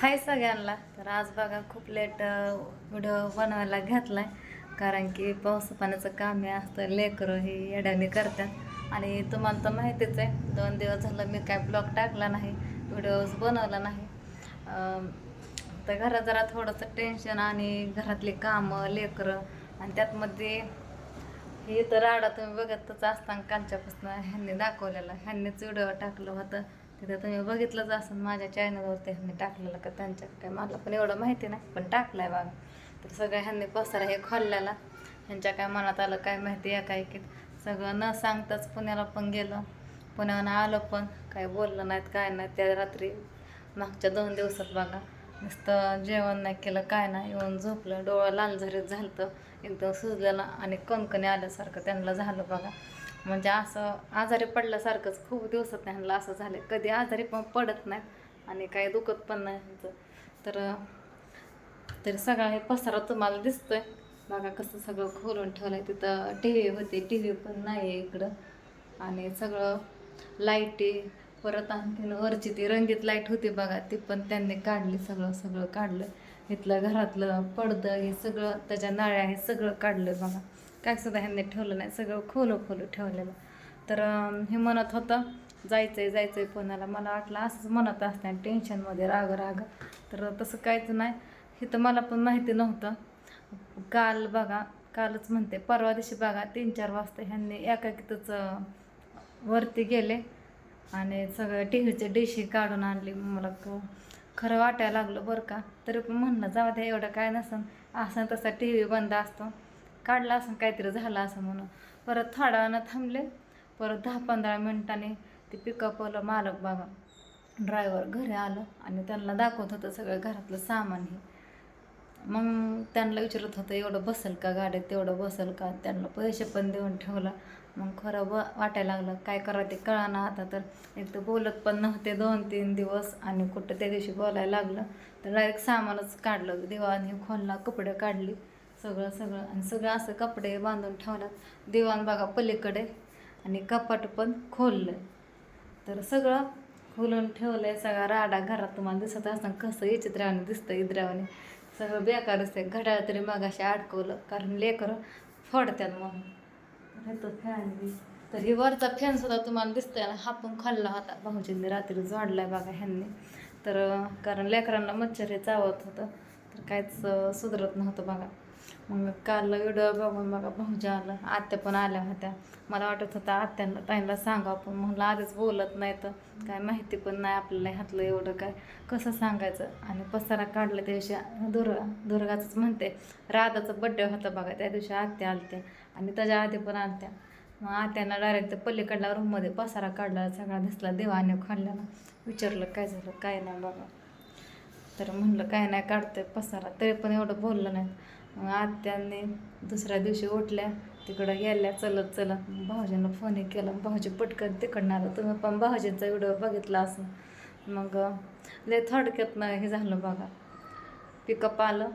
हाय सगळ्यांना. तर आज बघा खूप लेट व्हिडिओ बनवायला घेतलाय. कारण की पाऊस पाण्याचं काम हे असतं लेकरं हे येड्याने करतात. आणि तुम्हाला तर माहितीच आहे दोन दिवस झालं मी काय ब्लॉग टाकला नाही व्हिडिओज बनवला नाही. तर घरात जरा थोडंसं टेन्शन आणि घरातली कामं लेकरं आणि त्यातमध्ये हे तर राडा तुम्ही बघतच असताना कालच्यापासून ह्यांनी दाखवलेला ह्यांनीच व्हिडिओ टाकलं होतं. तिथं तुम्ही बघितलंच असेल माझ्या चॅनलवरती ह्यांनी टाकलेलं का त्यांच्या काय मला पण एवढं माहिती नाही पण टाकलं आहे बघा. तर सगळ्या ह्यांनी पसारा हे खोललेला. ह्यांच्या काय मनात आलं काय माहिती आहे काय की सगळं न सांगताच पुण्याला पण गेलं. पुण्याहून आलं पण काय बोललं नाहीत काय नाही त्या रात्री मागच्या दोन दिवसात बघा नुसतं जेवण नाही केलं काय नाही. येऊन झोपलं डोळं लाल झरीत झालं एकदम सुजलेलं आणि कणकणी आल्यासारखं त्यांना झालं बघा. म्हणजे असं आजारी पडल्यासारखंच खूप दिवसात त्यांना असं झालं कधी आजारी पण पडत नाहीत आणि काही दुखत पण नाही ह्यांचं. तर तरी सगळा हे पसारा तुम्हाला दिसतोय. बघा कसं सगळं खोलून ठेवलंय. तिथं टी व्ही होती. टी व्ही पण नाही आहे इकडं. आणि सगळं लाईटी परत आणखीन वरची ती रंगीत लाइट होती बघा. ती पण त्यांनी काढली. सगळं सगळं काढलं. इथलं घरातलं पडदं हे सगळं त्याच्या नाळ्या हे सगळं काढलं बघा. काय सुद्धा ह्यांनी ठेवलं नाही सगळं खोलं खोलं ठेवलेलं. तर हे म्हणत होतं जायचं आहे जायचं आहे पुण्याला. मला वाटलं असंच म्हणत असते आणि टेन्शनमध्ये राग राग. तर तसं काहीच नाही. हे तर मला पण माहिती नव्हतं. काल बघा कालच म्हणते परवा दिवशी बघा तीन चार वाजता ह्यांनी एकाकीतच वरती गेले आणि सगळं टी व्हीचे डिशी काढून आणली. मला क- खरं वाटायला लागलं बरं का. तरी पण म्हणलं जाऊ द्या एवढं काय नसन. असं तसा टी व्ही बंद असतो. काढला असं काहीतरी झालं असं म्हणून. परत थोड्या वेळानं थांबले. परत दहा पंधरा मिनिटांनी ते पिकअपवालं मालक बघा ड्रायव्हर घरी आलं आणि त्यांना दाखवत होतं सगळं घरातलं सामान हे. मग त्यांना विचारत होतं एवढं बसेल का गाडीत? तेवढं बसेल का? त्यांना पैसे पण देऊन ठेवलं. मग खरं ब वाटायला लागलं काय करा ते कळाना आता तर. एक तर बोलत पण नव्हते दोन तीन दिवस आणि कुठं त्या दिवशी बोलायला लागलं. तर डायरेक्ट सामानच काढलं. दिवाण हे खोलला कपडे काढली. सगळं सगळं. आणि सगळं असं कपडे बांधून ठेवण्यात. दिवाण बघा पलीकडे. आणि कपाट पण खोललं तर सगळं खोलून ठेवलं आहे सगळा राडा घरात तुम्हाला दिसत असताना कसं विचित्रावाने दिसतं इद्रावाने सगळं बेकारच आहे घड्याळ तरी मगाशी अडकवलं. कारण लेकरं फोडत्यात म्हणून. तो फॅन बी. तर ही वरचा फॅन सुद्धा तुम्हाला दिसतोय ना हा पण खाल्ला होता. भाऊजींनी रात्री आहे बघा ह्यांनी. तर कारण लेकरांना मच्छर हे चावत होतं. तर काहीच सुधरत नव्हतं बघा. मग काल व्हिडिओ बघून बघा भाऊजी आलं आत्या पण आल्या होत्या. मला वाटत होतं आत्यांना ताईला सांगा पण म्हणलं आधीच बोलत नाही तर. काय माहिती पण नाही आपल्याला ह्यातलं एवढं काय. कसं सांगायचं? आणि पसारा काढला त्या दिवशी दुर्गा दुर्गाचंच म्हणते राधाचा बड्डे होता बघा त्या दिवशी आत्या आलत्या आणि त्याच्या आधी पण आलत्या. मग आत्यांना डायरेक्ट पलीकडल्या रूममध्ये पसारा काढला सगळा दिसला देवाने खाल्ल्याला विचारलं काय झालं? काय नाही बघा. तर म्हणलं काय नाही काढतोय पसारा. तरी पण एवढं बोललं नाही. मग आत्यांनी दुसऱ्या दिवशी उठल्या तिकडं गेल्या चलत चलत. भाऊजींना फोनही केला. भाऊजी पटकन तिकडनं आलं. तुम्ही पण भाऊजींचा व्हिडिओ बघितला असं मग लय थडक्यात हे झालं बघा. पिकअप आलं.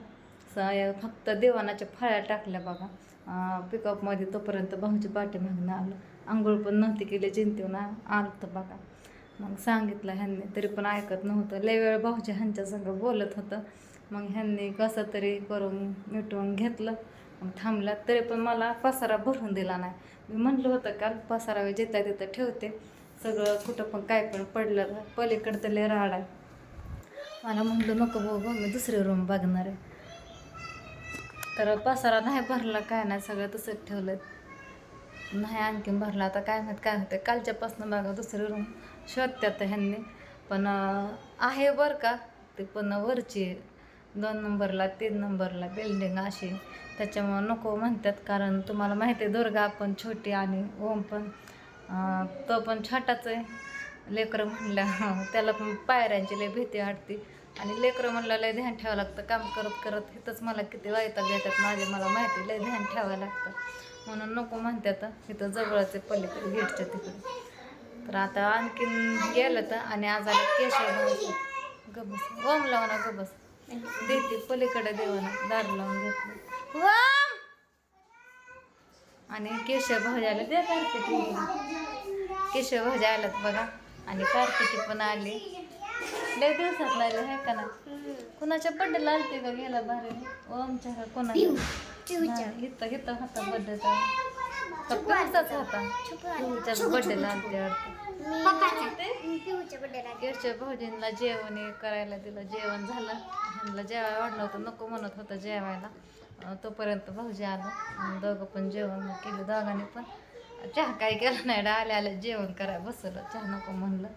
स- फक्त देवानाच्या फळ्या टाकल्या बघा. पिकअपमध्ये तोपर्यंत भाऊजी पाठीमागणं आलं. आंघोळ पण नव्हती केली जिंतीवून आलं तर बघा. मग सांगितलं ह्यांनी तरी पण ऐकत नव्हतं. लय वेळ भाऊजी ह्यांच्या संग बोलत होतं. मग ह्यांनी कसं तरी करून मिटवून घेतलं. मग थांबलं तरी पण मला पसारा भरून दिला नाही. मी म्हणलं होतं काल पसारा जिथं तिथं ठेवते. सगळं कुठं पण काय पण पडलं पलीकडं तर लय राड आहे. मला म्हणलं नको बघू मी दुसरी रूम बघणार आहे. तर पसारा नाही भरला काय नाही सगळं तसंच ठेवलं नाही आणखीन भरला. आता काय माहीत काय होतं कालच्यापासून बघा दुसरी रूम शोधत्यात ह्यांनी. पण आहे बरं का? ते पण वरची दोन नंबरला तीन नंबरला बिल्डिंग अशी. त्याच्यामुळं नको म्हणतात कारण तुम्हाला माहिती आहे दुर्गा पण छोटी आणि ओम पण तो पण छोटाच आहे. लेकरं म्हणलं त्याला पण पायऱ्यांची लय भीती वाटते. आणि लेकरं म्हणलं लय ध्यान ठेवावं लागतं. काम करत करत इथंच मला किती वायता येतात माझे मला माहिती लय ध्यान ठेवावं लागतं. म्हणून नको म्हणतात इथं जवळच पलीकडे गेटच्या तिकडे. तर आता आणखीन गेलं तर आणि आज आलं केशव गबस ओम ना गबस देते पलीकडे देवाना दार लावून घेतलं ओम! आणि केशव भाजी आले. दे कार्तिकी. केशव भाजी आल्यात बघा. आणि कार्तिकी पण आली. लय दिवसात लागले आहे का ना कुणाच्या बड्डेला आलते का गेला भारी? ओमच्या का नाही, इथं इथं होता बड्डे पिऊचाच होता. पिऊच्याच बड्डेला आलते वाटतं. भाऊजींना जेवण हे करायला दिलं. जेवण झालं. ह्यांना जेवायला वाढलं होतं. नको म्हणत होतं जेवायला. तोपर्यंत भाऊजी आलं. दोघं पण जेवण केलं दोघांनी पण. चहा काही केलं नाही डा आले आले जेवण करायला बसलं चहा नको म्हणलं.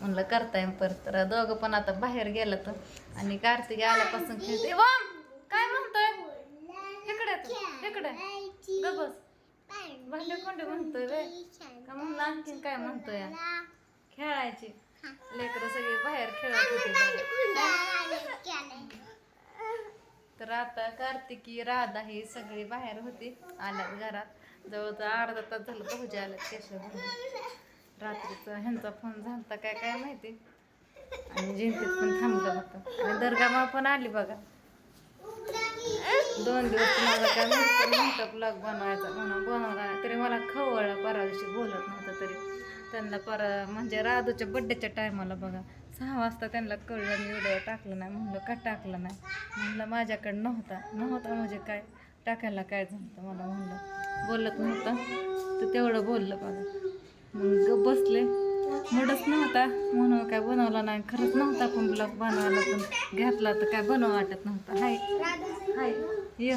म्हणलं करता येईल परत. तर दोघं पण आता बाहेर गेलं तर. आणि कार्तिक आल्यापासून खेळते. वाम काय म्हणतोय? इकडे इकडे. ग बस. भांडे कोंडे म्हणतोय वे का म्हणलं आणखीन काय म्हणतोय? खेळायची. लेकरं सगळे बाहेर खेळत होती तर आता कार्तिकी राधा ही सगळी बाहेर होती. आल्यात घरात. जवळजवळ अर्धा तास झालं पोहोचे आल्यात केशव रात्रीचा ह्यांचा फोन झालता काय काय माहिती? आणि जयंतीत पण थांबलं होतं. आणि दर्गामा पण आली बघा. दोन दिवस माझा काय म्हणतो प्लग ब्लॉग बनवायचा म्हणून बनवला तरी मला खवळला परा दिवशी बोलत नव्हतं तरी. त्यांना पर म्हणजे राधूच्या बड्डेच्या टायमाला बघा. सहा वाजता त्यांना कळलं मी व्हिडिओ टाकलं नाही. म्हणलं का टाकलं नाही? म्हणलं माझ्याकडं नव्हता. नव्हता म्हणजे काय? टाकायला काय झालं मला म्हणलं बोलत नव्हतं. तर तेवढं बोललं बघा. मग गप्प बसले. मूडच नव्हता. म्हणून काय बनवला नाही. खरंच नव्हता पण ब्लॉग बनवायला पण घातला तर काय बनवा वाटत नव्हता. हाय. हाय. य.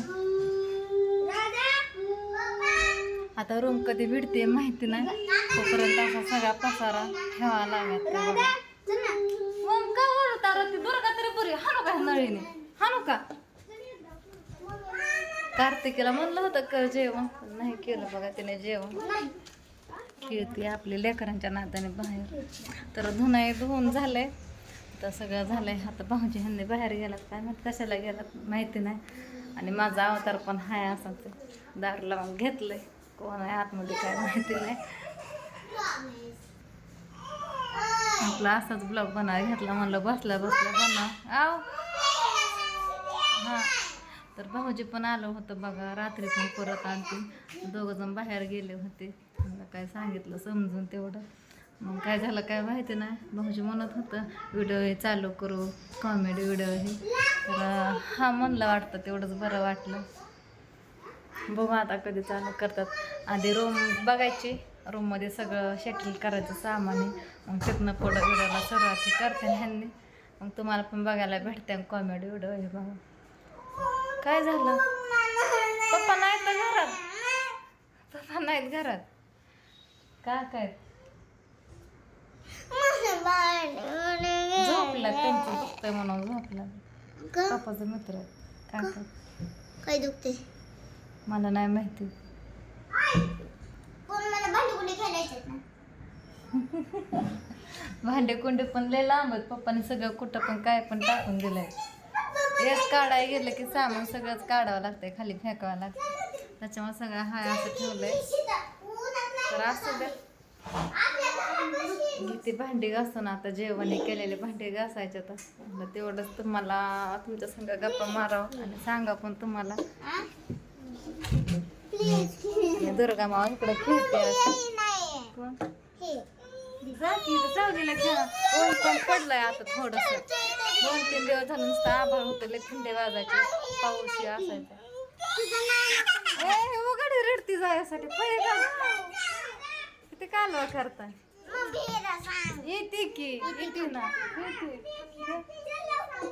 आता रूम कधी भिडते माहिती नाही. तोपर्यंत असा सगळा पसारा ठेवा लागत का मग का बरं ती? दुर्गा तरी बरी. हाणू का नळीने? हाणू का? कार्तिकीला म्हणलं होतं कर जेवण? नाही केलं बघा तिने जेवण. खेळते आपले लेकरांच्या नात्याने बाहेर. तर धुनाई धुवून झालंय. तर सगळं झालंय. आता भाऊजी ह्यांनी बाहेर गेलात काय माहीत कशाला गेलात माहिती नाही. आणि माझा अवतार पण हाय असं ते दार लावून घेतलंय. कोण आहे आतमध्ये काय माहिती नाही. आपला असाच ब्लॉग बना घेतला. म्हणलं बसल्या बसल्या बनव. आव. हां. तर भाऊजी पण आलं होतं बघा. रात्री पण परत आणखी दोघं जण बाहेर गेले होते. त्यांना काय सांगितलं समजून तेवढं. मग काय झालं काय माहिती नाही. भाऊजी म्हणत होतं व्हिडिओ हे चालू करू कॉमेडी व्हिडिओ हे. तर हा म्हणलं वाटतं तेवढंच बरं वाटलं. बघू आता कधी चालू करतात. आधी रूम बघायची. रूममध्ये सगळं शेटल करायचं सामान. आहे मग तिथनं पुढं व्हिडिओला सुरुवात करते ह्यांनी. मग तुम्हाला पण बघायला भेटते कॉमेडी व्हिडिओ हे बघा. काय झालं? पप्पा नाहीत घरात? पप्पा नाहीत घरात. का काय झोपला त्यांचं दुखतंय म्हणून झोपला. पप्पाचा मित्र आहे. काय काय काय दुखते मला नाही माहिती. कोण मला भांडी कुंडी खेळायचे ना भांडे कुंडे पण लय लांब आहेत पप्पाने सगळं कुठं पण काय पण टाकून दिलंय. एक काढाय गेलं की सामान सगळंच काढावं लागतंय खाली फेकावं लागतं त्याच्यामुळे सगळं हाय असं ठेवलंय. तर असू द्या. किती भांडी घासून आता जेवण हे केलेले भांडी घासायचे तर. म्हणलं तेवढंच तुम्हाला तुमच्या संग गप्पा मारावं आणि सांगा पण तुम्हाला. दुर्गा मावा इकडे खेळते खेळा. ऊन पण पडलंय आता थोडस. दोन तीन दिवस झालं नुसतं आभाळ होतं लय थंडे वाजायचे. पाऊस असायचा. उघड रडती जायसाठी. पहिले का किती कालवा करताय? येते की येते ना. येते.